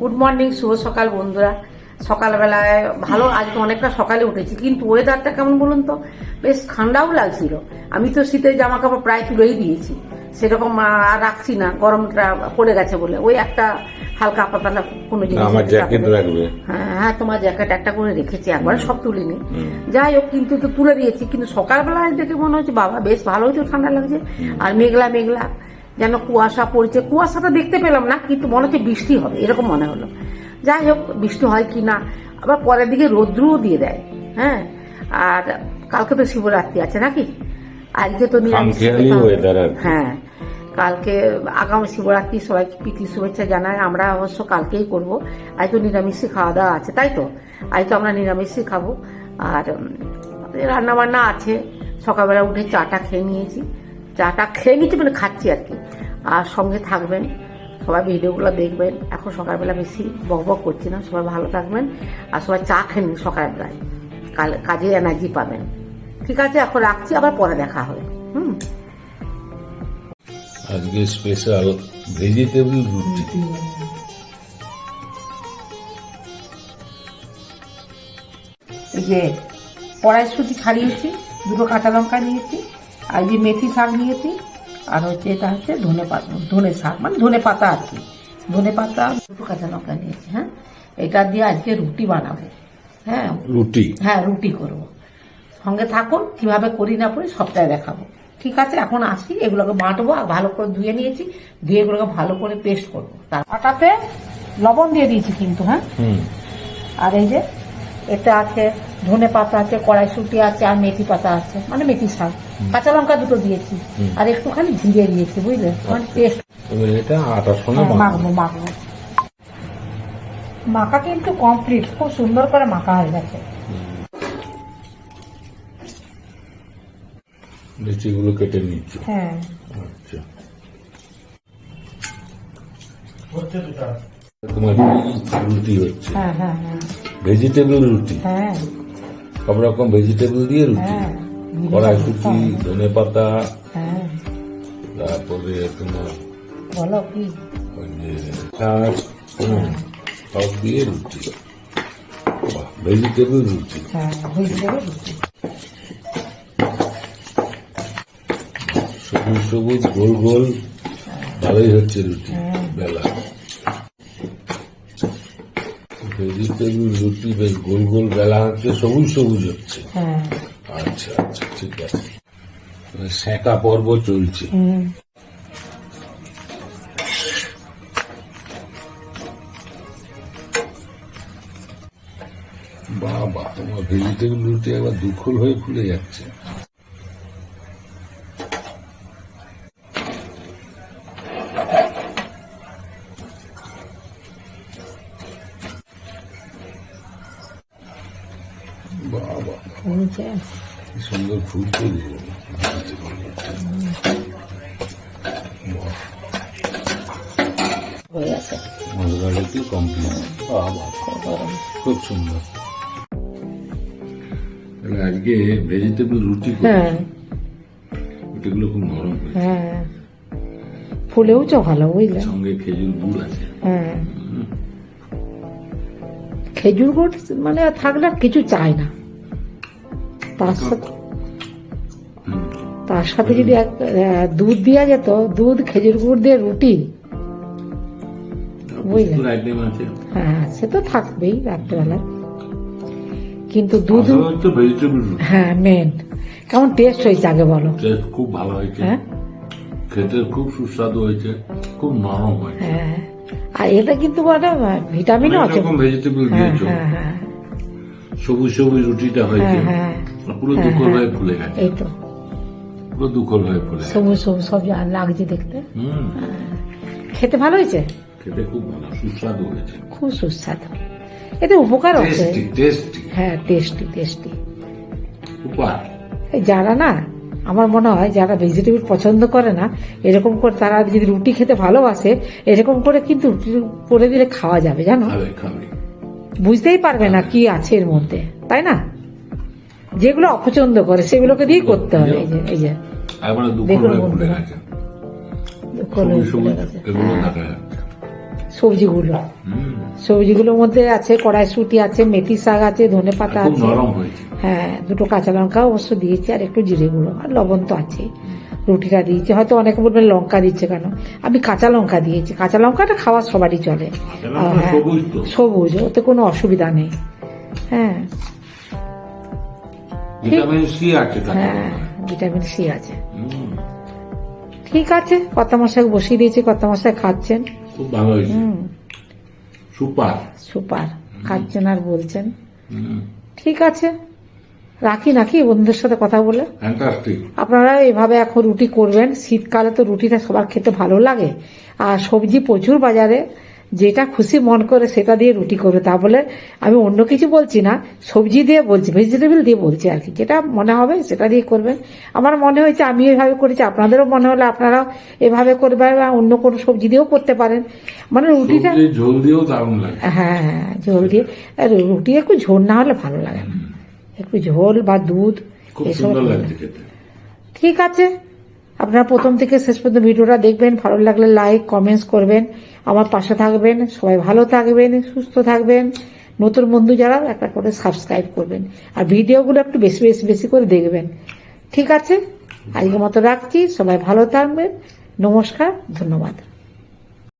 Good morning শুভ সকাল বন্ধুরা। সকালবেলায় ভালো আজকে অনেকটা সকালে উঠেছি কিন্তু ওয়েদারটা কেমন বলুন তো? বেশ ঠান্ডাও লাগছিল। আমি তো শীতের জামা কাপড় প্রায় তুলেই দিয়েছি। সেরকম আর রাখছি না গরমটা পড়ে গেছে বলে। ওই একটা হালকা পাতলা কোনো জিনিস আমার জ্যাকেট রাখবে। হ্যাঁ হ্যাঁ তোমার জ্যাকেট একটা করে রেখেছি একবার সব তুলিনি। যাই হোক কিন্তু তো তুলে দিয়েছি কিন্তু সকালবেলায় দেখে মনে হচ্ছে বাবা বেশ ভালোই তো ঠান্ডা লাগছে। আর মেঘলা মেঘলা। যেন কুয়াশা পড়ছে। কুয়াশাটা দেখতে পেলাম না কিন্তু মনে হচ্ছে বৃষ্টি হবে এরকম মনে হলো। যাই হোক বৃষ্টি হয় কি না আবার পরের দিকে রৌদ্রও দিয়ে দেয় হ্যাঁ? আর কালকে তো শিবরাত্রি আছে নাকি? আজকে তো নিরামিষ। হ্যাঁ কালকে আগামী শিবরাত্রি সবাইকে প্রীতি শুভেচ্ছা জানাই আমরা অবশ্য কালকেই করব। আজ তো নিরামিষই খাওয়া দাওয়া আছে তাই তো? আজ তো আমরা নিরামিষই খাব। আর রান্না বান্না আছে। সকালবেলা উঠে চাটা খেয়ে নিয়েছি। চাটা খেয়ে নিয়েছি মানে খাচ্ছি আর কি। আর সঙ্গে থাকবেন সবাই ভিডিওগুলো দেখবেন। এখন সকালবেলা বেশি বক বক করছি না সবাই ভালো থাকবেন আর সবাই চা খেয়ে নিন সকালবেলায়। কাল কাজে এনার্জি পাবেন। ঠিক আছে এখন রাখছি আবার পরে দেখা হবে। হুম। আজকে স্পেশাল ভেজিটেবল রুটি। এই যে কড়াইশুটি ছাড়িয়েছি দুটো কাঁচা লঙ্কা নিয়েছি আর যে মেথি শাক নিয়েছি। আর হচ্ছে এটা হচ্ছে ধনে পাতা ধনে শাক মানে ধনে পাতা আর কি। ধনে পাতা দুটো কাঁচা লঙ্কা নিয়েছি হ্যাঁ? এটা দিয়ে আজকে রুটি বানাবো হ্যাঁ? রুটি? হ্যাঁ রুটি করব। সঙ্গে থাকুন কীভাবে করি না করি সবটাই দেখাবো। ঠিক আছে এখন আসি এগুলোকে বাঁটবো আর ভালো করে ধুয়ে নিয়েছি ধুয়ে এগুলোকে ভালো করে পেস্ট করব। তার আটাতে লবণ দিয়ে দিয়েছি কিন্তু হ্যাঁ? আর এই যে এটা আছে ধনে পাতা আছে কড়াইশুটি আছে আর মেথি পাতা আছে। মানে মেথি শাক। কাঁচা লঙ্কা দুটো দিয়েছি। আর একটুখানি জিরে দিয়েছি বুঝলে? মানে এটা আটার সঙ্গে হ্যাঁ, মাখবো। মাখবো। মাখা কিন্তু কমপ্লিট খুব সুন্দর করে মাখা হয়ে গেছে। লিচিগুলো কেটে নিচ্ছ। হ্যাঁ। আচ্ছা। তোমার হচ্ছে। হ্যাঁ হ্যাঁ হ্যাঁ। ভেজিটেবল রুটি। হ্যাঁ। সব রকম ভেজিটেবল দিয়ে রুটি। হ্যাঁ কড়াইশুটি ধনে পাতা হ্যাঁ। তারপরে তোমার বলো কি? ওই যে শাক সব দিয়ে রুটি। ভেজিটেবল রুটি। সবুজ সবুজ গোল গোল ভালোই হচ্ছে রুটি বেলা ভেজিটেবল রুটি বেশ গোল গোল বেলা হচ্ছে সবুজ সবুজ হচ্ছে। হ্যাঁ। আচ্ছা আচ্ছা ঠিক আছে। সেঁকা পর্ব চলছে। বাবা তোমার ভেজিটেবল রুটি আবার দুখল হয়ে ফুলে যাচ্ছে। সুন্দর ফুল তৈরি। কমপ্লিট। খুব সুন্দর। আজকে ভেজিটেবল রুটি হ্যাঁ। রুটিগুলো খুব নরম হ্যাঁ। ফুলেও তো ভালো বুঝলে? সঙ্গে খেজুর গুড় আছে। হ্যাঁ। খেজুর গুড় মানে থাকলে আর কিছু চাই না। তার সাথে তার সাথে যদি এক দুধ দেওয়া যেত দুধ খেজুর গুড় দিয়ে রুটি। বুঝলে? প্রচুর আইটেম আছে হ্যাঁ সে তো থাকবেই রাত্রেবেলায় কিন্তু দুধ হ্যাঁ মেন কেমন টেস্ট হয়েছে আগে বলো? খুব ভালো হয়েছে। হ্যাঁ? খেতে খুব সুস্বাদু হয়েছে খুব নরম হয়েছে। হ্যাঁ। আর এটা কিন্তু বলে ভিটামিনও আছে। রকম ভেজিটেবল হ্যাঁ দিয়েছ। হ্যাঁ হ্যাঁ। সবুজ সবুজ রুটিটা হয়েছে। হ্যাঁ, হ্যাঁ। পুরো দুকল হ্যাঁ। ফুলে গেছে। এই তো। পুরো দুকল হয়ে ফুলে সবুজ সবুজ সব লাগছে দেখতে। খেতে ভালো হয়েছে? খেতে খুব ভালো সুস্বাদু হয়েছে। খুব সুস্বাদু। এতে উপকার আছে। টেস্টি হ্যাঁ টেস্টি টেস্টি। উপার যারা না আমার মনে হয় যারা ভেজিটেবল পছন্দ করে না এরকম করে তারা যদি রুটি খেতে ভালোবাসে এরকম করে কিন্তু রুটি করে দিলে খাওয়া যাবে জানো? বুঝতেই পারবে না কি আছে এর মধ্যে তাই না? যেগুলো অপছন্দ করে সেগুলোকে দিয়ে করতে হবে। এই যে এই যে। দেখুন বন্ধুরা। সবজিগুলো। সবজিগুলোর মধ্যে আছে কড়াইশুটি আছে মেথি শাক আছে ধনে পাতা আছে। হ্যাঁ দুটো কাঁচা লঙ্কা অবশ্য দিয়েছি আর একটু জিরে গুঁড়ো আর লবণ তো আছে রুটিটা দিয়েছি। হয়তো অনেকে বলবেন লঙ্কা দিচ্ছে কেন? আমি কাঁচা লঙ্কা দিয়েছি। কাঁচা লঙ্কাটা খাওয়া সবারই চলে। হ্যাঁ, সবুজ ওতে কোনো অসুবিধা নেই। হ্যাঁ। ভিটামিন সি আছে হ্যাঁ ভিটামিন সি আছে। ঠিক আছে কত মশাই বসিয়ে দিয়েছি কত মশাই খাচ্ছেন। খুব ভালো হয়েছে। হুম। সুপার। সুপার খাচ্ছেন আর বলছেন। ঠিক আছে রাখি নাকি বন্ধুদের সাথে কথা বলে? আপনারা এভাবে এখন রুটি করবেন শীতকালে তো রুটিটা সবার খেতে ভালো লাগে। আর সবজি প্রচুর বাজারে যেটা খুশি মন করে সেটা দিয়ে রুটি করবে। তা বলে আমি অন্য কিছু বলছি না সবজি দিয়ে বলছি ভেজিটেবল দিয়ে বলছি আর কি। যেটা মনে হবে সেটা দিয়ে করবেন। আমার মনে হয়েছে আমি এভাবে করেছি আপনাদেরও মনে হলে আপনারাও এভাবে করবেন বা অন্য কোনো সবজি দিয়েও করতে পারেন। মানে রুটিটা ঝোল দিয়েও দারুণ লাগে। হ্যাঁ হ্যাঁ ঝোল দিয়ে। আর রুটি একটু ঝোল না হলে ভালো লাগে না। একটু ঝোল বা দুধ এসব ঠিক আছে। আপনারা প্রথম থেকে শেষ পর্যন্ত ভিডিওটা দেখবেন, ভালো লাগলে লাইক কমেন্টস করবেন, আমার পাশে থাকবেন, সবাই ভালো থাকবেন, সুস্থ থাকবেন, নতুন বন্ধু যারা, একটা করে সাবস্ক্রাইব করবেন, আর ভিডিওগুলো একটু বেশি বেশি বেশি করে দেখবেন। ঠিক আছে? আজকের মতো রাখছি, সবাই ভালো থাকবেন, নমস্কার, ধন্যবাদ।